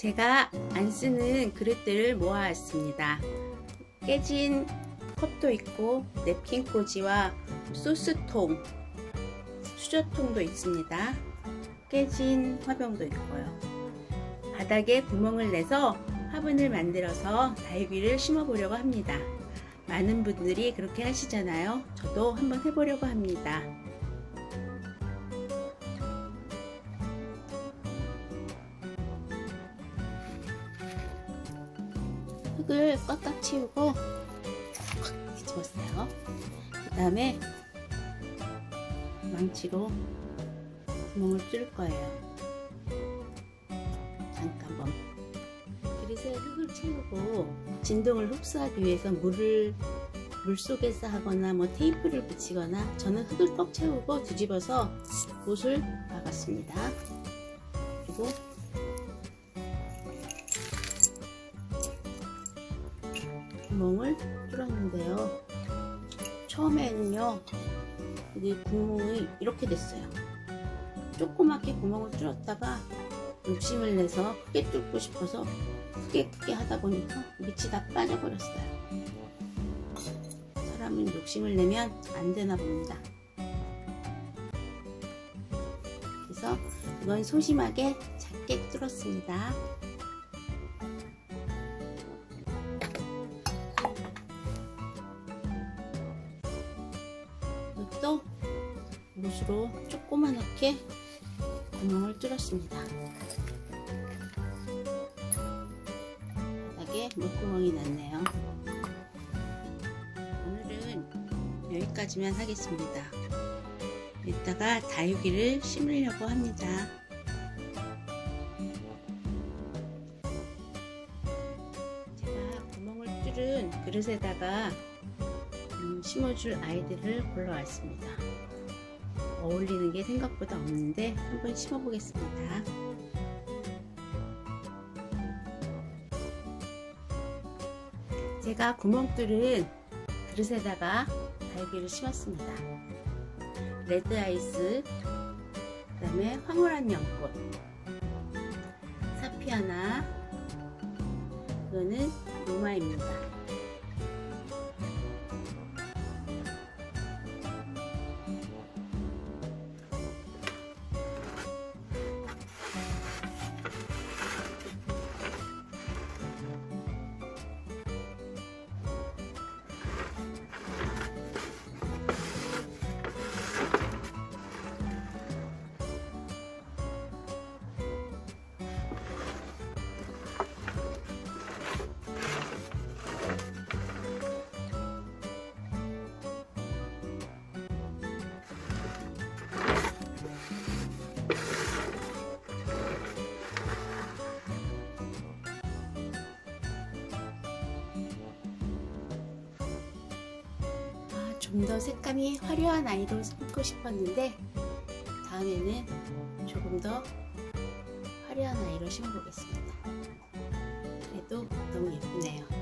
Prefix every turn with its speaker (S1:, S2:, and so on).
S1: 제가 안 쓰는 그릇들을 모아왔습니다. 깨진 컵도 있고 냅킨 꽂이와 소스통, 수저통도 있습니다. 깨진 화병도 있고요. 바닥에 구멍을 내서 화분을 만들어서 다육이를 심어 보려고 합니다. 많은 분들이 그렇게 하시잖아요. 저도 한번 해보려고 합니다. 흙을 꽉꽉 채우고 꽉 뒤집었어요. 그 다음에 망치로 구멍을 뚫을 거예요. 잠깐만. 그릇에 흙을 채우고 진동을 흡수하기 위해서 물을 물 속에서 하거나 뭐 테이프를 붙이거나 저는 흙을 꽉 채우고 뒤집어서 못을 박았습니다. 그리고 구멍을 뚫었는데요. 처음에는요, 여기 구멍이 이렇게 됐어요. 조그맣게 구멍을 뚫었다가 욕심을 내서 크게 뚫고 싶어서 크게 크게 하다 보니까 밑이 다 빠져버렸어요. 사람은 욕심을 내면 안 되나 봅니다. 그래서 이건 소심하게 작게 뚫었습니다. 이것도 못으로 조그맣게 구멍을 뚫었습니다. 바닥에 물구멍이 났네요. 오늘은 여기까지만 하겠습니다. 이따가 다육이를 심으려고 합니다. 제가 구멍을 뚫은 그릇에다가 음, 심어줄 아이들을 골라왔습니다. 어울리는 게 생각보다 없는데 한번 심어보겠습니다. 제가 구멍 뚫은 그릇에다가 달걀을 심었습니다. 레드 아이스, 그 다음에 황홀한 연꽃, 사피아나, 이거는 로마입니다. 좀 더 색감이 화려한 아이로 심고 싶었는데 다음에는 조금 더 화려한 아이로 심어보겠습니다. 그래도 너무 예쁘네요.